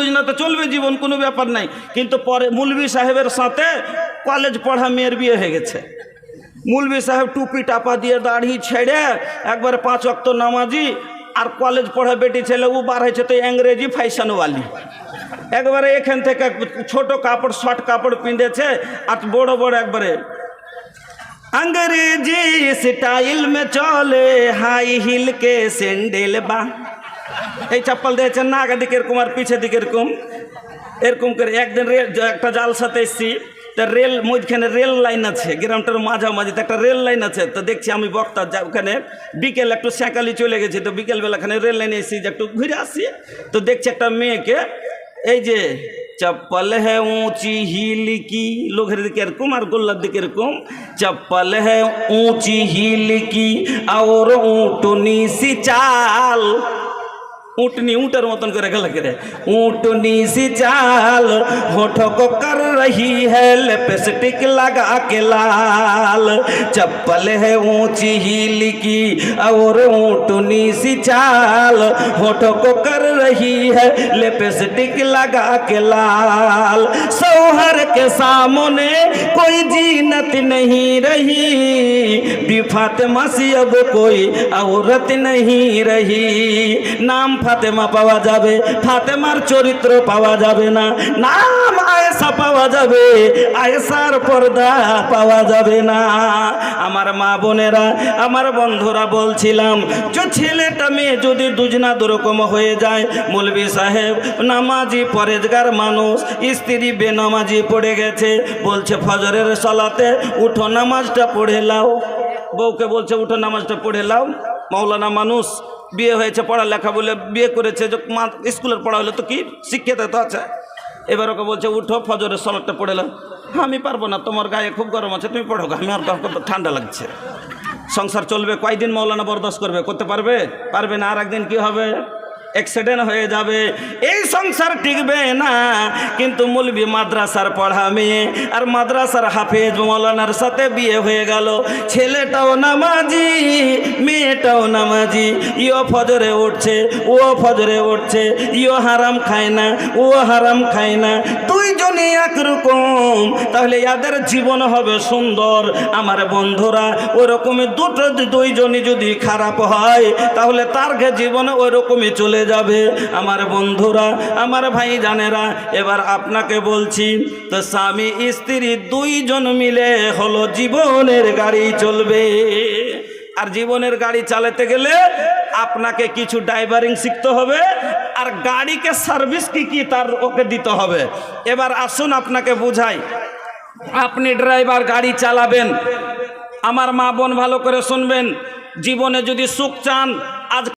দুজনাতে চলবে জীবন কোনো ব্যাপার নাই কিন্তু পরে মুলবি সাহেবের সাথে কলেজ পড়া মেয়ের বিয়ে হয়ে গেছে মুলবি সাহেব টুপি টাপা দিয়ে দাড়ি ছেড়ে একবার পাঁচ অক্ত নামাজি আর কলেজ পড়া বেটি ছেলে ও বার হয়েছে তো ইংরেজি ফ্যাশনওয়ালি একবারে এখান থেকে ছোট কাপড় শর্ট কাপড় পিঁধেছে আর বড় বড় একবারে अंग्रेजी स्टाइल में चले हाई हिल के স্যান্ডেল বা এই চাপ্পাল দিয়েছেন না আগে দিকে এরকম আর পিছে দিকে এরকম। এরকম করে একদিন রেল একটা জাল সাথে এসছি, তা রেল মধ্যখানে রেল লাইন আছে, গ্রামটার মাঝামাঝিতে একটা রেল লাইন আছে। তো দেখছি আমি বক্তা, যা, ওখানে বিকেল একটু সেঁকালি চলে গেছে, তো বিকেলবেলাখানে রেল লাইনে এসেছি, যে একটু ঘুরে আসি। তো দেখছি একটা মেয়েকে, এই যে চপ্পল হে উঁচি হিল কি, লোকের দিকে এরকম আর গোল্লার দিকে এরকম, চপ্পল হে উঁচি হিল কি, আর উঁটনি সি চাল। ऊँटनी ऊँटर मतन करे गल करे ऊँटनी सी चाल होठों को कर रही है, लिपस्टिक लगा के लाल। चप्पल है ऊँची हील की, और ऊँटनी सी चाल होठों को कर रही है, लिपस्टिक लगा के लाल। सौहर के सामने कोई जीनत नहीं रही। बिफात फातिमा सी अब कोई औरत नहीं रही। নাম ফাতেমা পাওয়া যাবে, ফাতেমার চরিত্র পাওয়া যাবে না, নাম আয়েশা পাওয়া যাবে, আয়েশার পর্দা পাওয়া যাবে না। আমার মা বোনেরা, আমার বন্ধুরা বলছিলাম যে ছেলেটা, মেয়ে যদি দুজনা দুরকম হয়ে যায় মৌলবি সাহেব, নামাজি পরেজগার মানুষ, স্ত্রী বেনামাজি পড়ে গেছে, বলছে, ফজরের সলাতে উঠো, নামাজটা পড়ে লাও। বউকে বলছে, উঠো, নামাজটা পড়ে লাও। মৌলানা মানুষ, বিয়ে হয়েছে, পড়ালেখা বলে বিয়ে করেছে, যে মা স্কুলের পড়া হলে তো কি শিক্ষিত তো আছে? এবার ওকে বলছে, উঠো, ফজরের সলাটটা পড়ে আমি পারব না, তোমার গায়ে খুব গরম আছে, তুমি পড়ো আমি আর ঠান্ডা লাগছে। সংসার চলবে, কয়দিন মৌলানা বরদাস্ত করবে, করতে পারবে? পারবে না আর একদিন কী হবে? অ্যাক্সিডেন্ট হয়ে যাবে। এই সংসার টিকবে না, কিন্তু মুলবি মাদ্রাসার পড়া মেয়ে আর মাদ্রাসার হাফেজ মৌলানার সাথে বিয়ে হয়ে গেল। ছেলেটাও নামাজি মেয়েটাও নামাজি ইও ফজরে উঠছে ও ফজরে উঠছে ইও হারাম খায় না ও হারাম খায় না, দুইজনই একরকম তাহলে এদের জীবন হবে সুন্দর। আমার বন্ধুরা ওরকমই দুটো দুইজনই যদি খারাপ হয়, তাহলে তার জীবন ওরকমই চলে যাবে। আমার বন্ধুরা, আমার ভাই জানেরা এবার আপনাকে বলছি, তো স্বামী স্ত্রী দুইজন মিলে হলো জীবনের গাড়ি চলবে। আর জীবনের গাড়ি চালাতে গেলে আপনাকে কিছু ড্রাইভারিং শিখতে হবে, আর গাড়িকে সার্ভিস কি কি তার ওকে দিতে হবে। এবার আসুন আপনাকে বুঝাই, আপনি ড্রাইভার গাড়ি চালাবেন, আমার মা বোন ভালো করে শুনবেন, জীবনে যদি সুখ চান, আজ